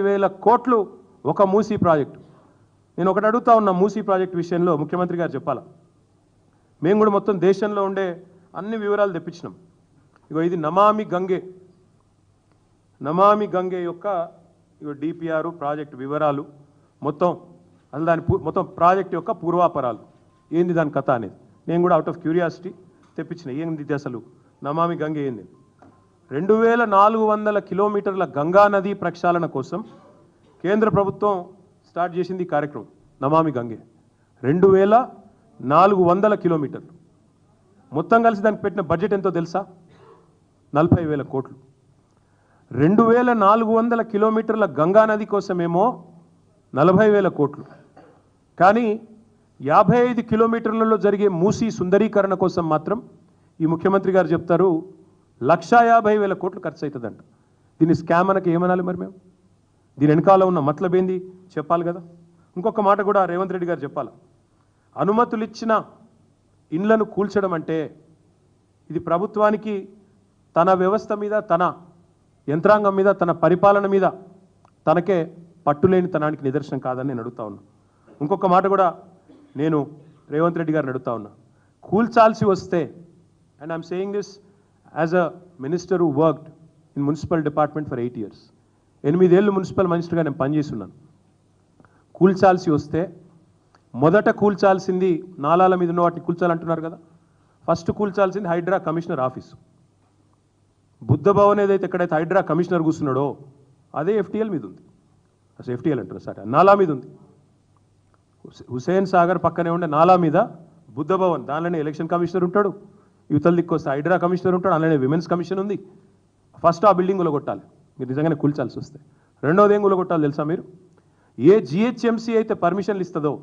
వేల కోట్లు ఒక మూసీ ప్రాజెక్టు. నేను ఒకటి అడుగుతా ఉన్నా మూసీ ప్రాజెక్టు విషయంలో ముఖ్యమంత్రి గారు చెప్పాలా? మేము కూడా మొత్తం దేశంలో ఉండే అన్ని వివరాలు తెప్పించినాం. ఇగో ఇది నమామి గంగే. నమామి గంగే యొక్క ఇగో డిపిఆర్ ప్రాజెక్ట్ వివరాలు మొత్తం అసలు దాని మొత్తం ప్రాజెక్ట్ యొక్క పూర్వాపరాలు. ఏంది దాని కథ అనేది? నేను కూడా అవుట్ ఆఫ్ క్యూరియాసిటీ తెప్పించిన. ఏంది అసలు? నమామి గంగే ఏంది? రెండు వేల నాలుగు వందల కిలోమీటర్ల గంగా నది ప్రక్షాళన కోసం కేంద్ర ప్రభుత్వం స్టార్ట్ చేసింది కార్యక్రమం నమామి గంగే. రెండు వేల నాలుగు వందల కిలోమీటర్లు. మొత్తం కలిసి దానికి పెట్టిన బడ్జెట్ ఎంతో తెలుసా? నలభై వేల కోట్లు. రెండు వేల నాలుగు వందల కిలోమీటర్ల గంగా నది కోసమేమో నలభై వేల కోట్లు. కానీ యాభై ఐదు కిలోమీటర్లలో జరిగే మూసీ సుందరీకరణ కోసం మాత్రం ఈ ముఖ్యమంత్రి గారు చెప్తారు లక్షా యాభై వేల కోట్లు ఖర్చు అవుతుందంట దీన్ని స్కామ్ అనక ఏమనాలి మరి మేము? దీని వెనకాల ఉన్న మతలబ్ ఏంది చెప్పాలి కదా? ఇంకొక మాట కూడా రేవంత్ రెడ్డి గారు చెప్పాలి. అనుమతులు ఇచ్చిన ఇండ్లను కూల్చడం అంటే ఇది ప్రభుత్వానికి తన వ్యవస్థ మీద తన యంత్రాంగం మీద తన పరిపాలన మీద తనకే పట్టులేని తనానికి నిదర్శనం కాదని నేను అడుగుతా ఉన్నా. ఇంకొక మాట కూడా నేను రేవంత్ రెడ్డి గారిని అడుగుతా ఉన్నా. కూల్చాల్సి వస్తే and I'm saying this as a minister who worked in municipal department for eight years ఎనిమిదేళ్ళు మున్సిపల్ మినిస్టర్గా నేను పనిచేస్తున్నాను. కూల్చాల్సి వస్తే మొదట కూల్చాల్సింది నాలాల మీద ఉన్న వాటిని కూల్చాలంటున్నారు కదా. ఫస్ట్ కూల్చాల్సింది హైడ్రా కమిషనర్ ఆఫీస్. బుద్ధ భవన్ ఏదైతే ఎక్కడైతే హైడ్రా కమిషనర్ కూర్చున్నాడో అదే ఎఫ్టీఎల్ మీద ఉంది. అసలు ఎఫ్టీఎల్ అంటారు సరే? నాలా మీద ఉంది. హుసేన్ సాగర్ పక్కనే ఉండే నాలా మీద బుద్ధ భవన్ దానిలోనే ఎలక్షన్ కమిషనర్ ఉంటాడు. యువతల దిక్కు హైడ్రా కమిషనర్ ఉంటాడు అలానే విమెన్స్ కమిషన్ ఉంది. ఫస్ట్ ఆ బిల్డింగ్ కొట్టాలి. మీరు నిజంగానే కూల్చాల్సి వస్తే. రెండోది ఏం కొట్టాలి తెలుసా మీరు? ఏ జిహెచ్ఎంసీ అయితే పర్మిషన్లు ఇస్తుందో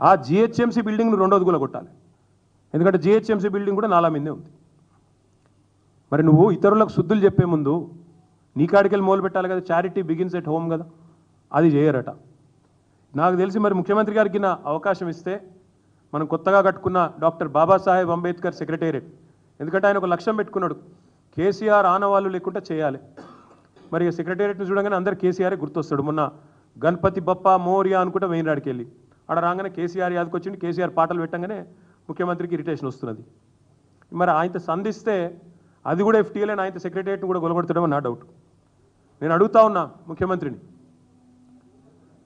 ఆ జిహెచ్ఎంసీ బిల్డింగ్ను రెండోది కొట్టాలి ఎందుకంటే జిహెచ్ఎంసీ బిల్డింగ్ కూడా నాలా మీదే ఉంది. మరి నువ్వు ఇతరులకు శుద్ధులు చెప్పే ముందు నీ కాడికెళ్ళి మొదలు పెట్టాలి కదా చారిటీ బిగిన్స్ ఎట్ హోమ్ కదా. అది చేయరట. నాకు తెలిసి మరి ముఖ్యమంత్రి గారికి నా అవకాశం ఇస్తే మనం కొత్తగా కట్టుకున్న డాక్టర్ బాబాసాహెబ్ అంబేద్కర్ సెక్రటేరియట్. ఎందుకంటే ఆయన ఒక లక్ష్యం పెట్టుకున్నాడు. కేసీఆర్ ఆనవాళ్ళు లేకుండా చేయాలి. మరి సెక్రటేరియట్ని చూడగానే అందరు కేసీఆర్ గుర్తొస్తాడు. మొన్న గణపతి బప్ప మోరియా అనుకుంటే వెయినరాడికి వెళ్ళి. ఆడ రాగానే కేసీఆర్ యాదకి వచ్చింది కేసీఆర్ పాటలు పెట్టగానే ముఖ్యమంత్రికి ఇరిటేషన్ వస్తున్నది. మరి ఆయనతో సంధిస్తే అది కూడా ఎఫ్టీఎల్ ఆయనతో సెక్రటేరియట్ని కూడా గొలగొడతాడమో నా డౌట్. నేను అడుగుతా ఉన్నా ముఖ్యమంత్రిని.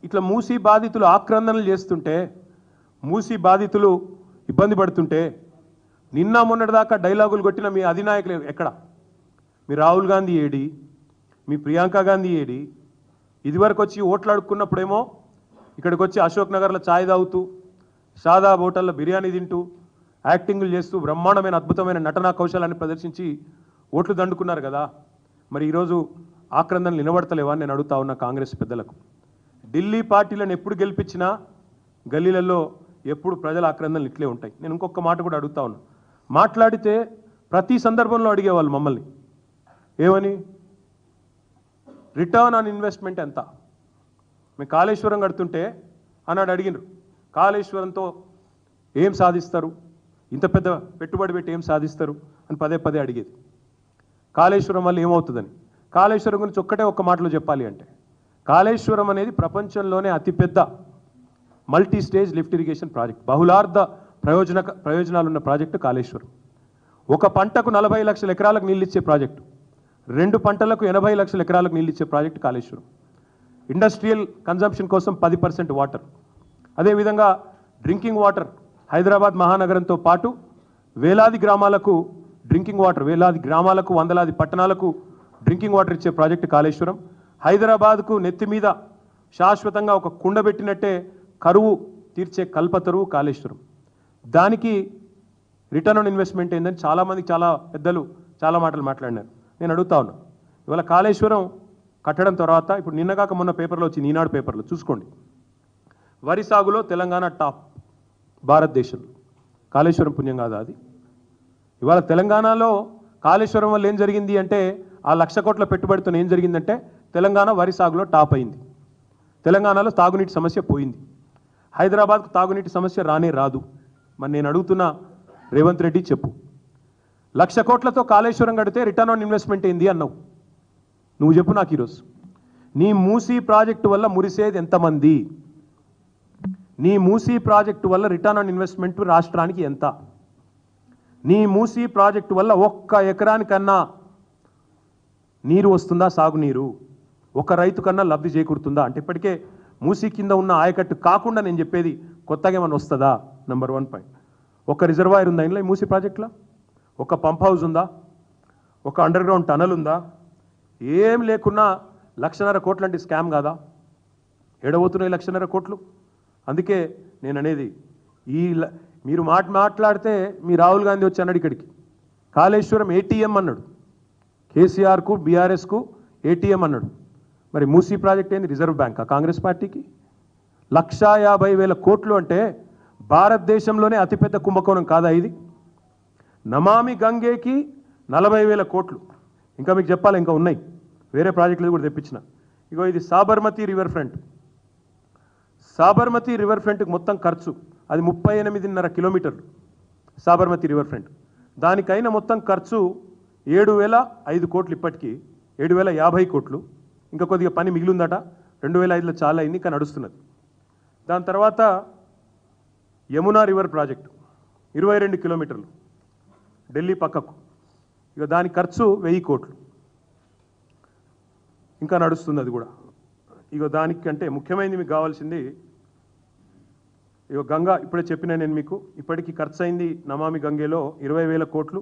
ఇట్లా మూసి బాధితులు ఆక్రందనలు చేస్తుంటే మూసి బాధితులు ఇబ్బంది పడుతుంటే నిన్న మొన్నటిదాకా డైలాగులు కొట్టిన మీ అధినాయకులు ఎక్కడ? మీ రాహుల్ గాంధీ ఏడి మీ ప్రియాంక గాంధీ ఏడి ఇదివరకు వచ్చి ఓట్లు అడుక్కున్నప్పుడేమో ఇక్కడికి వచ్చి అశోక్ నగర్లో ఛాయ్ తాగుతూ సాదా హోటల్లో బిర్యానీ తింటూ యాక్టింగ్లు చేస్తూ బ్రహ్మాండమైన అద్భుతమైన నటనా కౌశలాన్ని ప్రదర్శించి ఓట్లు దండుకున్నారు కదా. మరి ఈరోజు ఆక్రందనలు నిలబడతలేవా నేను అడుగుతా ఉన్న కాంగ్రెస్ పెద్దలకు. ఢిల్లీ పార్టీలను ఎప్పుడు గెలిపించినా గల్లీలలో ఎప్పుడు ప్రజల ఆక్రందనలు ఇట్లే ఉంటాయి. నేను ఇంకొక మాట కూడా అడుగుతా ఉన్నా. మాట్లాడితే ప్రతి సందర్భంలో అడిగేవాళ్ళు మమ్మల్ని. ఏమని? రిటర్న్ ఆన్ ఇన్వెస్ట్మెంట్ ఎంత? మేము కాళేశ్వరం కడుతుంటే అన్నాడు అడిగినారు కాళేశ్వరంతో ఏం సాధిస్తారు? ఇంత పెద్ద పెట్టుబడి పెట్టి ఏం సాధిస్తారు? అని పదే పదే అడిగేది. కాళేశ్వరం వల్ల ఏమవుతుందని? కాళేశ్వరం గురించి ఒక్కటే ఒక్క మాటలో చెప్పాలి అంటే కాళేశ్వరం అనేది ప్రపంచంలోనే అతిపెద్ద multi stage lift irrigation project బహుళార్థ ప్రయోజన ప్రయోజనాలున్న ప్రాజెక్టు కాళేశ్వరం. ఒక పంటకు నలభై లక్షల ఎకరాలకు నీళ్ళిచ్చే ప్రాజెక్టు రెండు పంటలకు ఎనభై లక్షల ఎకరాలకు నీళ్ళు ఇచ్చే ప్రాజెక్టు కాళేశ్వరం. ఇండస్ట్రియల్ కన్జంప్షన్ కోసం పది పర్సెంట్ వాటర్ అదేవిధంగా డ్రింకింగ్ వాటర్ హైదరాబాద్ మహానగరంతో పాటు వేలాది గ్రామాలకు డ్రింకింగ్ వాటర్ వేలాది గ్రామాలకు వందలాది పట్టణాలకు డ్రింకింగ్ వాటర్ ఇచ్చే ప్రాజెక్టు కాళేశ్వరం. హైదరాబాద్కు నెత్తి మీద శాశ్వతంగా ఒక కుండ పెట్టినట్టే కరువు తీర్చే కల్పతరువు కాళేశ్వరం. దానికి రిటర్న్ ఆన్ ఇన్వెస్ట్మెంట్ ఏందని చాలామంది చాలా పెద్దలు చాలా మాటలు మాట్లాడినారు. నేను అడుగుతా ఉన్నా ఇవాళ కాళేశ్వరం కట్టడం తర్వాత ఇప్పుడు నిన్నగాక మొన్న పేపర్లో వచ్చింది ఈనాడు పేపర్లో చూసుకోండి. వరి సాగులో తెలంగాణ టాప్ భారతదేశంలో. కాళేశ్వరం పుణ్యం కాదా అది? ఇవాళ తెలంగాణలో కాళేశ్వరం వల్ల ఏం జరిగింది అంటే ఆ లక్ష కోట్ల పెట్టుబడితో ఏం జరిగిందంటే తెలంగాణ వరి సాగులో టాప్ అయింది. తెలంగాణలో తాగునీటి సమస్య పోయింది. హైదరాబాద్కు తాగునీటి సమస్య రానే రాదు. మరి నేను అడుగుతున్న రేవంత్ రెడ్డి చెప్పు. లక్ష కోట్లతో కాళేశ్వరం కడితే రిటర్న్ ఆన్ ఇన్వెస్ట్మెంట్ ఏంది అన్నావు? నువ్వు చెప్పు నాకు ఈరోజు. నీ మూసీ ప్రాజెక్టు వల్ల మురిసేది ఎంతమంది? నీ మూసీ ప్రాజెక్టు వల్ల రిటర్న్ ఆన్ ఇన్వెస్ట్మెంట్ రాష్ట్రానికి ఎంత? నీ మూసీ ప్రాజెక్టు వల్ల ఒక్క ఎకరానికన్నా నీరు వస్తుందా సాగునీరు? ఒక రైతు కన్నా లబ్ధి చేకూరుతుందా? అంటే ఇప్పటికే మూసీ కింద ఉన్న ఆయకట్టు కాకుండా నేను చెప్పేది కొత్తగా ఏమైనా వస్తుందా? నెంబర్ వన్ పాయింట్ ఒక రిజర్వాయర్ ఉందా ఇంట్లో ఈ మూసీ ప్రాజెక్టులో? ఒక పంప్ హౌస్ ఉందా? ఒక అండర్ గ్రౌండ్ టనల్ ఉందా? ఏం లేకున్నా లక్షన్నర కోట్లంటే స్కామ్ కాదా? ఏడవుతున్నాయి లక్షన్నర కోట్లు. అందుకే నేను అనేది ఈ మీరు మాట మాట్లాడితే మీ రాహుల్ గాంధీ వచ్చి అన్నాడు ఇక్కడికి. కాళేశ్వరం ఏటీఎం అన్నాడు. కేసీఆర్కు బీఆర్ఎస్కు ఏటీఎం అన్నాడు. మరి మూసీ ప్రాజెక్ట్ ఏంది? రిజర్వ్ బ్యాంకా? కాంగ్రెస్ పార్టీకి? లక్షా యాభై వేల కోట్లు అంటే భారతదేశంలోనే అతిపెద్ద కుంభకోణం కాదా ఇది? నమామి గంగేకి నలభై వేల కోట్లు. ఇంకా మీకు చెప్పాలి ఇంకా ఉన్నాయి. వేరే ప్రాజెక్టులు కూడా తెప్పించిన. ఇగో ఇది Sabarmati river front Sabarmati river ఫ్రంట్కి మొత్తం ఖర్చు అది ముప్పై ఎనిమిదిన్నర కిలోమీటర్లు. సాబర్మతి రివర్ ఫ్రంట్ దానికైన మొత్తం ఖర్చు ఏడు వేల ఐదు కోట్లు ఇప్పటికీ. ఏడు వేల యాభై కోట్లు. ఇంకా కొద్దిగా పని మిగిలిందట. రెండు వేల ఐదులో చాలా అయింది ఇంకా నడుస్తున్నది. దాని తర్వాత యమునా రివర్ ప్రాజెక్టు ఇరవై రెండు కిలోమీటర్లు ఢిల్లీ పక్కకు. ఇక దాని ఖర్చు వెయ్యి కోట్లు. ఇంకా నడుస్తుంది అది కూడా. ఇక దానికంటే ముఖ్యమైనది మీకు కావాల్సింది ఇక గంగా ఇప్పుడే చెప్పిన నేను మీకు ఇప్పటికి ఖర్చు అయింది నమామి గంగేలో ఇరవై వేల కోట్లు.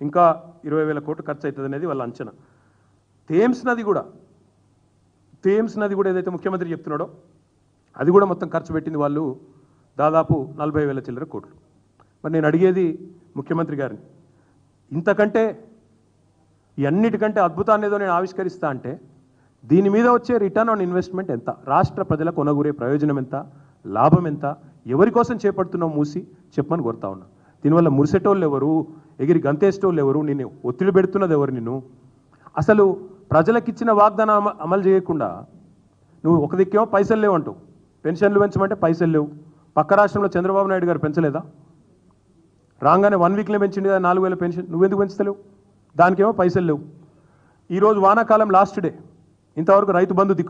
ఇంకా ఇరవై వేల కోట్లు ఖర్చు అవుతుంది అనేది వాళ్ళ అంచనా. థేమ్స్ నది కూడా. థేమ్స్ నది కూడా ఏదైతే ముఖ్యమంత్రి చెప్తున్నాడో అది కూడా మొత్తం ఖర్చు పెట్టింది వాళ్ళు దాదాపు నలభై వేల చిల్లర కోట్లు. మరి నేను అడిగేది ముఖ్యమంత్రి గారిని ఇంతకంటే ఇవన్నిటికంటే అన్నిటికంటే అద్భుతాన్ని ఏదో నేను ఆవిష్కరిస్తా అంటే దీని మీద వచ్చే రిటర్న్ ఆన్ ఇన్వెస్ట్మెంట్ ఎంత? రాష్ట్ర ప్రజల కొనగూరే ప్రయోజనం ఎంత? లాభం ఎంత? ఎవరి కోసం చేపడుతున్నావు మూసి? చెప్పమని కోరుతా ఉన్నా. దీనివల్ల మురిసేటోళ్ళు ఎవరు? ఎగిరి గంతేసేటోళ్ళు ఎవరు? నిన్ను ఒత్తిడి పెడుతున్నది ఎవరు నిన్ను? అసలు ప్రజలకు ఇచ్చిన వాగ్దానం అమ- అమలు చేయకుండా నువ్వు ఒక దిక్కేమో పైసలు లేవు అంటూ. పెన్షన్లు పెంచమంటే పైసలు లేవు. పక్క రాష్ట్రంలో చంద్రబాబు నాయుడు గారు పెంచలేదా? రాగానే వన్ వీక్లో పెంచింది కదా నాలుగు వేల పెన్షన్. నువ్వెందుకు పెంచుతలేవు? దానికేమో పైసలు లేవు. ఈరోజు వానాకాలం లాస్ట్ డే. ఇంతవరకు రైతు బంధు దిక్కు